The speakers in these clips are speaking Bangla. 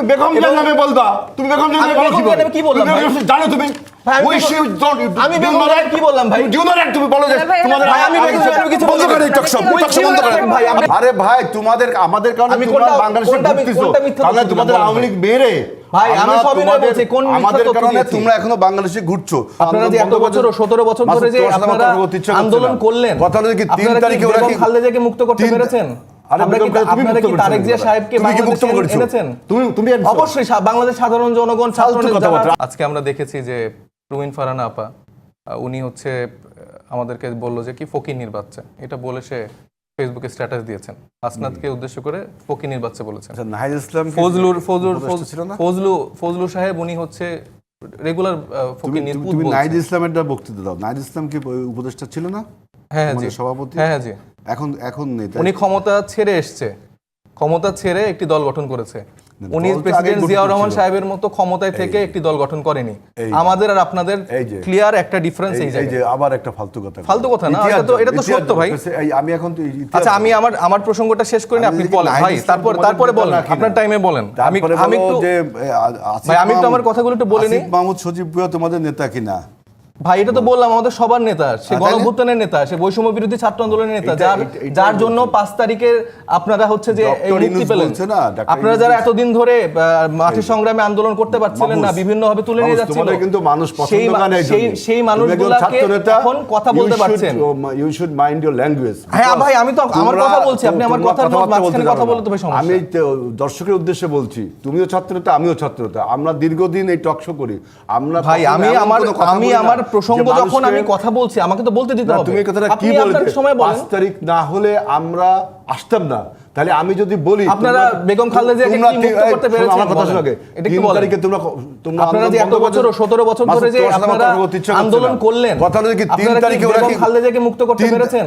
তুমি বেগম জান নামে বলবা। তুমি বেগম জান নামে কি বলবা জানো তুমি? আমি কি বললাম ভাই? তুমি বলো যে তোমাদের আমি কিছু বন্ধ করে বন্ধ করে। ভাই আরে ভাই তোমাদের আমাদের কারণে আমি কোনটা বাংলাদেশে তাহলে তোমাদের আওয়ামী লীগ ভাই আমি সবই না বলছি কোন আমাদের কারণে তোমরা এখনও বাংলাদেশে ঘুরছো। আপনারা যে এত বছর 17 বছর ধরে যে আপনারা আন্দোলন করলেন কথা হলো কি 3 তারিখে ওরা কি মুক্ত করতে পেরেছেন? আমাদেরকে বলল যে কি বাচ্চা। এটা বলে সে ফেসবুকে স্ট্যাটাস দিয়েছেন। আসনাদকে উদ্দেশ্য করে ফকিনির বাচ্চা বলেছেন। আচ্ছা, ইসলাম ফজলুর ফজলু সাহেব উনি হচ্ছে রেগুলার তুমি ইসলামের বক্তৃতা দাও। নাহিদ ইসলাম কি উপদেষ্টা ছিল না? হ্যাঁ, হ্যাঁ মানে জি। সভাপতি? হ্যাঁ, হ্যাঁ জি। এখন এখন নেতা উনি ক্ষমতা ছেড়ে এসেছে। ক্ষমতা ছেড়ে একটি দল গঠন করেছে। উনি প্রেসিডেন্ট জিয়াউর রহমান সাহেবের মতো ক্ষমতায় থেকে একটি দল গঠন করেনি। আমাদের আর আপনাদের ক্লিয়ার একটা ডিফারেন্স এই যে আবার একটা ফালতু কথা ফালতু কথা না এটা তো এটা তো সত্য ভাই। আমি এখন তো আচ্ছা আমি আমার আমার প্রসঙ্গটা শেষ করি আপনি বলেন। ভাই তারপর তারপরে বলেন আপনার টাইমে বলেন। আমি আমি একটু ভাই আমি তো আমার কথাগুলো একটু বলিনি মাহমুদ সজীব তোমাদের নেতা কিনা? ভাই এটা তো বললাম আমাদের সবার নেতা সে নেতা সে বৈষম্য বিরোধী ছাত্র আন্দোলনের নেতা যার যার জন্য পাঁচ তারিখের আপনারা হচ্ছে যে মুক্তি পেলেন। আপনারা যারা এতদিন ধরে মাঠে সংগ্রামে আন্দোলন করতে পারছিলেন না বিভিন্ন ভাবে তুলে নিয়ে যাচ্ছিল কিন্তু মানুষ সেই সেই মানুষগুলোকে এখন কথা বলতে পারছেন। You should mind your language হ্যাঁ ভাই আমি তো আমার কথা বলছি আপনি আমার কথার মাঝখানে কথা বলতে ভাই সমস্যা। আমি দর্শকের উদ্দেশ্যে বলছি তুমিও ছাত্রতা আমিও ছাত্রতা আমরা দীর্ঘদিন এই টক শো করি আমরা ভাই আমি আমার আমি আমার প্রসঙ্গ যখন আমি কথা বলছি আমাকে তো বলতে দিতে হবে। তুমি কথাটা কি বলতে? সময় বলেন। 5 তারিখ না হলে আমরা আসতাম না। তাহলে আমি যদি বলি আপনারা বেগম খালেদা খালেদাকে কি মুক্ত করতে পেরেছেন আমার কথা শুনে এটা কি বলেন? তারিখে তোমরা তোমরা আপনারা যে এত বছর ও 17 বছর ধরে যে আপনারা আন্দোলন করলেন কথা হলো কি 3 তারিখে ওরা কি খালেদা জিয়াকে মুক্ত করতে পেরেছেন?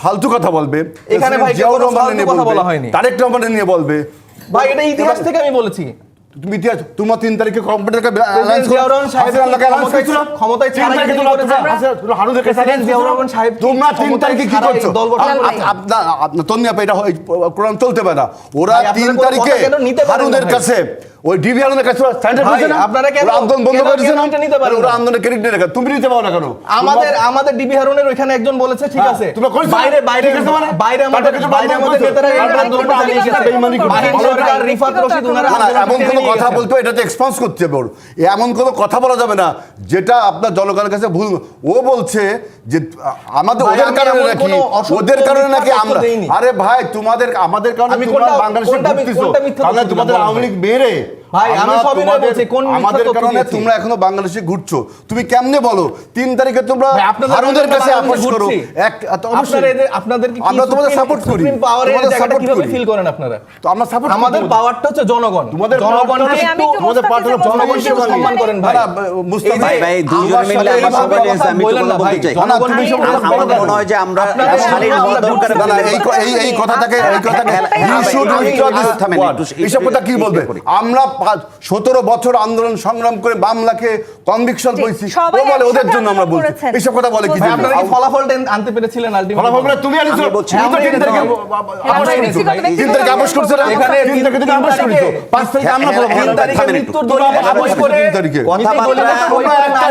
ফালতু কথা বলবে। এখানে ভাই কথা বলা হয়নি। তারেক রহমানের নিয়ে বলবে। ভাই এটা ইতিহাস থেকে আমি বলেছি। তুমি তোমার তিন তারিখে চলতে ওরা তিন তারিখে হারুদের কাছে ওই ডিবি কাছে আন্দোলন বন্ধ ওরা আন্দোলনের ক্রেডিট নিয়ে তুমি নিতে পারো না কেন? আমাদের আমাদের ডিবি হারুনের ওইখানে একজন বলেছে ঠিক হ্যাঁ, আছে। তুমি করেছ বাইরে বাইরে মানে? বাইরে আমাদের বাইরে আমাদের নেতারা আন্দোলন গেছে বেঈমানি করে। সরকার রিফাত রশিদ ওনারা এমন কোনো কথা বলতে এটা তো এক্সপন্স করতে হবে ওর। এমন কোনো কথা বলা যাবে না যেটা আপনার জনগণের কাছে ভুল। ও বলছে যে আমাদের ওদের কারণে নাকি ওদের কারণে নাকি আমরা আরে ভাই তোমাদের আমাদের কারণে বাংলাদেশে তোমাদের আওয়ামী লীগ বেড়ে ভাই আমি সবই না বলছি কোন আমাদের কারণে তোমরা এখনও বাংলাদেশে ঘুরছো। তুমি কেমনে বলো? তিন তারিখে তোমরা হারুদের কাছে আপোষ করো। এক আপনারা এদের আপনাদেরকে আমরা তোমাদের সাপোর্ট করি। তোমাদের সাপোর্ট কীভাবে ফিল করেন আপনারা? তো আমরা সাপোর্ট আমাদের পাওয়ারটা হচ্ছে জনগণ। তোমাদের জনগণকে তোমাদের পার্টনার জনগণকে সম্মান করেন ভাই। মুস্তাফা ভাই ভাই দুইজন মিলে আমরা সবাই আমি বলতে চাই। না তুমি আমার মনে হয় যে আমরা শালীন হওয়া দরকার না এই এই কথাটাকে এই কথাটাকে ইস্যু দুইটা দিস থামেন কথা কি বলবে আমরা পাঁচ সতেরো বছর আন্দোলন সংগ্রাম করে মামলাকে কনভিকশন করেছি। ও বলে ওদের জন্য আমরা বলছি। এইসব কথা বলে কি আপনারা কি ফলাফল আনতে পেরেছিলেন আলটিমেট তুমি আনিছো? তিন আপোষ করছ। এখানে তিন তুমি আপোষ পাঁচ আমরা ফলাফল তিন তারিখে মৃত্যুর আপোষ করে কথা বলে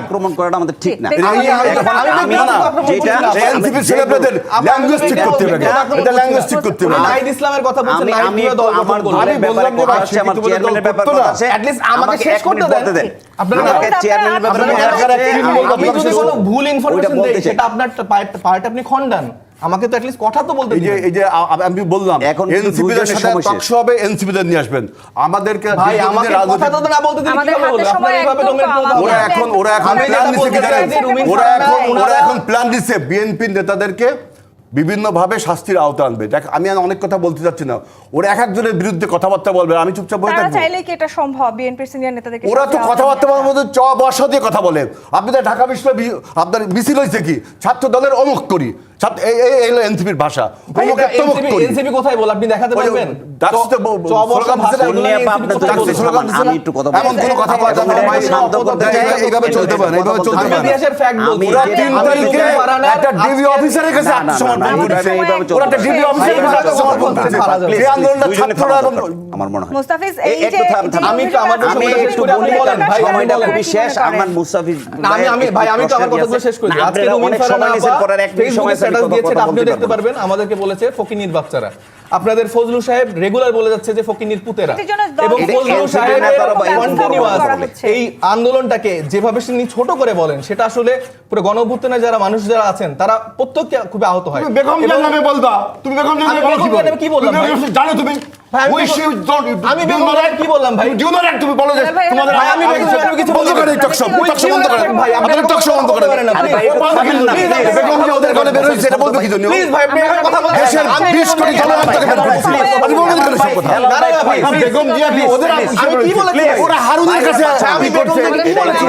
আক্রমণ করাটা আমাদের ঠিক না ইসলামের কথা বলছেন আমাকে শেষ করতে দেন। চেয়ারম্যানের ব্যাপারে ভুল ওইটা ইনফরমেশন দেয় সেটা আপনার পার্ট আপনি খণ্ডান। আমাকে তো অ্যাটলিস্ট কথা তো বলতে এই যে এই যে আমি বললাম এখন এনসিপি দের সাথে টকশো হবে এনসিপি দের নিয়ে আসবেন। আমাদেরকে ভাই রাজনৈতিক- কথা তো না বলতে দিন আমাদের কীভাবে ওরা এখন ওরা এখন প্ল্যান যেটা দিচ্ছে কি জানেন? ওরা এখন ওরা এখন প্ল্যান দিচ্ছে বিএনপি নেতাদেরকে বিভিন্নভাবে শাস্তির আওতা আনবে। দেখ আমি আর অনেক কথা বলতে চাচ্ছি না। ওরা এক একজনের বিরুদ্ধে কথাবার্তা বলবে আমি চুপচাপ বসে থাকব। চাইলেই কি এটা সম্ভব? বিএনপির সিনিয়র নেতাদেরকে ওরা তো কথাবার্তা বলার মধ্যে চ বর্ষা দিয়ে কথা বলে। আপনি তো ঢাকা বিশ্ববিদ্যালয় আপনার মিছিল হয়েছে কি? ছাত্র দলের অমুক করি। এনসিপির ভাষা। NCP কোথায় বল? আপনি দেখাতে পারবেন? আমি মনে হয়। মনে তো আমার কথাগুলো শেষ করি আজকে এক মিনিট সময় স্ট্যাটাস দিয়েছে আপনিও দেখতে। পারবেন আমাদেরকে বলেছে ফকিনির বাচ্চারা আপনাদের ফজলু সাহেব রেগুলার বলে যাচ্ছে যে ফকিনির পুতেরা। এবং ফজলু এরকম সাহেবের নেতারা বা এরকম কন্টিনিউয়াস এই আন্দোলনটাকে যেভাবে তিনি ছোট করে বলেন সেটা আসলে পুরো গণঅভ্যুত্থানে যারা মানুষ যারা আছেন তারা প্রত্যেককে খুবই আহত হয়। তুমি বেগম এবং- নামে বলতা তুমি বেগম বেগম কি বললাম, ভাই? জানো তুমি? ভাই, আমি কি বললাম, ভাই? তুমি বলো যে তোমাদের ভাই, আমি কিছু বন্ধ বলিনি। বন্ধ করেন ভাই, আপনি আপনাদের টকশো বন্ধ করেন বলতে পারেন না। বেগম ওদের কারণে বের হয়েছে এটা বলবে কি জন্য? প্লিজ ভাই আপনি কথা বলতে দেশের বিশ কোটি জনগণকে বেগম জিয়া ওদের আমি কি বলেছি? ওরা হারুনের কাছে আমি বেগম কি বলেছি?